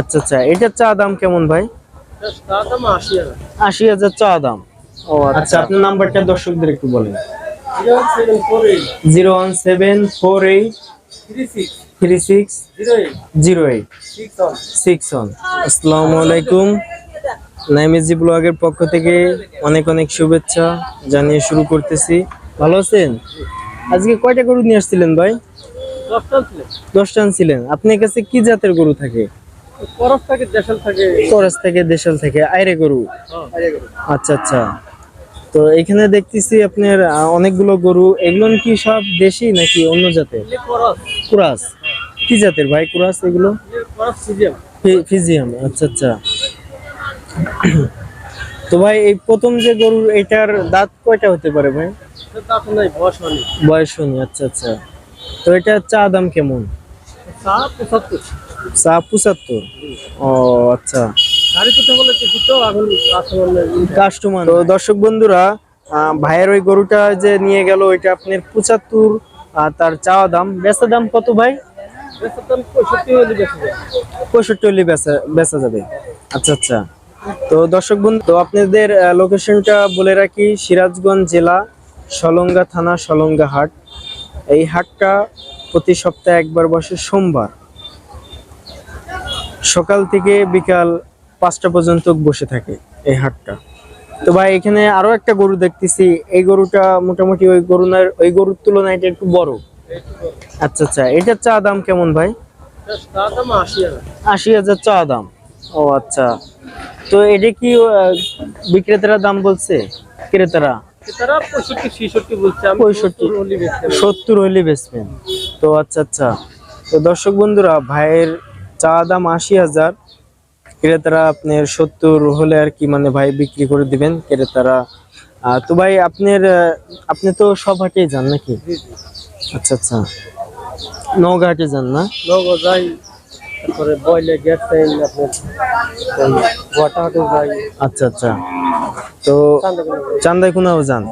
আচ্ছা আচ্ছা এটার চা দাম কেমন ভাই? আশি হাজার চা দাম। ও আচ্ছা। আপনার নাম্বারটা দর্শকদের একটু বলেন। Zero one seven four eight three six zero eight six one. আসসালামু আলাইকুম। নাইমেজি ব্লগের পক্ষ থেকে অনেক অনেক শুভেচ্ছা জানিয়ে শুরু করতেছি। ভালো আছেন? আজকে কয়টা গরু নিয়ে আসছিলেন ভাই? দশটা আনছিলেন। আপনার কাছে কি জাতের গরু থাকে? থাকে দেশাল থাকে? করস থেকে দেশাল থেকে আইরে গরু? আচ্ছা আচ্ছা। তো এখানে দেখতেছি আপনার অনেকগুলো গরু। এগুলো কি সব দেশি নাকি অন্য জাতের? কুরাস। কি জাতের ভাই কুরাস এগুলো? ফিজিয়াম। আচ্ছা আচ্ছা। তো ভাই এই প্রথম যে গরুর এটার দাঁত কয়টা হতে পারে ভাই? বয়স হয়নি। শুনি আচ্ছা আচ্ছা। তো এটা চা দাম কেমন? চা পঁচাত্তর। চা পঁচাত্তর। ও আচ্ছা। কাস্টমার কাস্টমার তো দর্শক বন্ধুরা ভাইয়ের ওই গরুটা যে নিয়ে গেল ওইটা আপনার পঁচাত্তর আর তার চাওয়া দাম বেচা দাম কত ভাই? পঁয়ষট্টি হলে বেশি পঁয়ষট্টি হলে বেচা বেচা যাবে। আচ্ছা আচ্ছা। তো দর্শক বন্ধু তো আপনাদের লোকেশনটা বলে রাখি সিরাজগঞ্জ জেলা সলঙ্গা থানা সলঙ্গা হাট। এই হাটটা প্রতি সপ্তাহে একবার বসে সোমবার। সকাল থেকে বিকাল পাঁচটা পর্যন্ত বসে থাকে এই হাটটা। তো ভাই এখানে আরও একটা গরু দেখতেছি। এই গরুটা মোটামুটি ওই গরুনার ওই গরুর তুলনায় এটা একটু বড়। আচ্ছা আচ্ছা এটার চা দাম কেমন ভাই? আশি হাজার চা দাম। ও আচ্ছা। তো এটা কি বিক্রেতারা দাম বলছে? ক্রেতারা? তারা পঁয়ষট্টি ছেষট্টি বলছে। আমি 65 সত্তর হলে বেশি যাবে। সত্তর হইলে বেচবেন। তো আচ্ছা আচ্ছা। তো দর্শক বন্ধুরা ভাইয়ের চা দাম আশি হাজার। ক্রেতারা আপনার সত্তর হলে আর কি মানে ভাই বিক্রি করে দিবেন ক্রেতারা। তো ভাই আপনার আপনি তো সব হাটেই যান নাকি? আচ্ছা আচ্ছা। নওগাঁ হাটে যান না? যাই তারপরে বয়লে গেট টাইম আপনার গোয়াটাহাটে যাই। আচ্ছা আচ্ছা। তো চান্দাইকুনাও যান?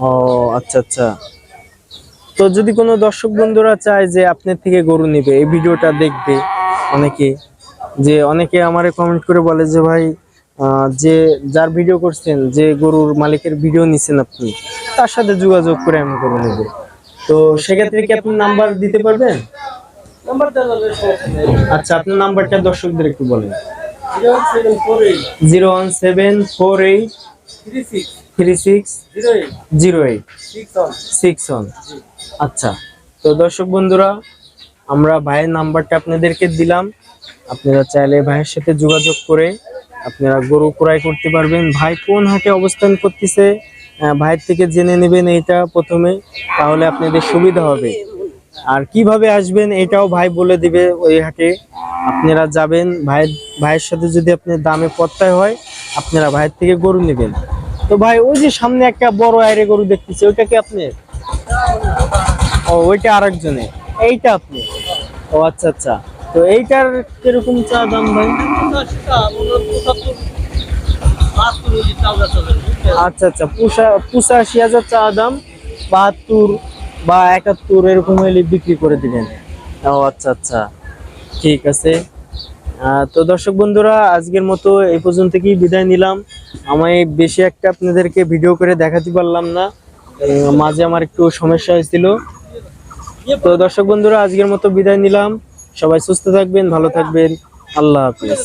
ও আচ্ছা আচ্ছা। তো যদি কোনো দর্শক বন্ধুরা চায় যে আপনার থেকে গরু নেবে এই ভিডিওটা দেখবে অনেকে যে অনেকে আমারে কমেন্ট করে বলে যে ভাই যে যার ভিডিও করছেন যে গরুর মালিকের ভিডিও নিছেন আপনি তার সাথে যোগাযোগ করে আমি করে নেব। তো সেক্ষেত্রে কি আপনি নাম্বার দিতে পারবেন আচ্ছা আপনার নাম্বারটা দর্শকদের একটু বলেন। Zero one seven four eight. Three six. Three six zero eight. Six one আচ্ছা তো দর্শক বন্ধুরা আমরা ভাইয়ের নাম্বারটা আপনাদেরকে দিলাম। আপনারা চাইলে ভাইয়ের সাথে যোগাযোগ করে আপনারা গরু ক্রয় করতে পারবেন। ভাই কোন হাটে অবস্থান করতেছে ভাইয়ের থেকে জেনে নেবেন এইটা প্রথমে, তাহলে আপনাদের সুবিধা হবে। আর কীভাবে আসবেন এটাও ভাই বলে দিবে ওই হাটে। আপনারা যাবেন, ভাইয়ের ভাইয়ের সাথে যদি আপনার দামে পত্তায় হয়, আপনারা ভাইয়ের থেকে গরু নেবেন। তো ভাই, ওই যে সামনে একটা বড় আইরে গরু দেখতেছি, ওইটা কি আপনার? ও, ওইটা আরেকজনের। এইটা আপনি? ও আচ্ছা আচ্ছা। তো এইটার কীরকম চা দাম ভাই? আচ্ছা আচ্ছা। পঁচাশি হাজার চা দাম, বাহাত্তর বা একাত্তর এরকম হলে বিক্রি করে দিবেন। ও আচ্ছা আচ্ছা। ঠিক আছে। তো দর্শক বন্ধুরা, আজকের মতো এই পর্যন্ত কি বিদায় নিলাম। আমি বেশি একটা আপনাদেরকে ভিডিও করে দেখাতে পারলাম না। মাঝে আমার একটু সমস্যা হয়েছিল। তো দর্শক বন্ধুরা আজকের মতো বিদায় নিলাম। সবাই সুস্থ থাকবেন ভালো থাকবেন। আল্লাহ হাফিজ।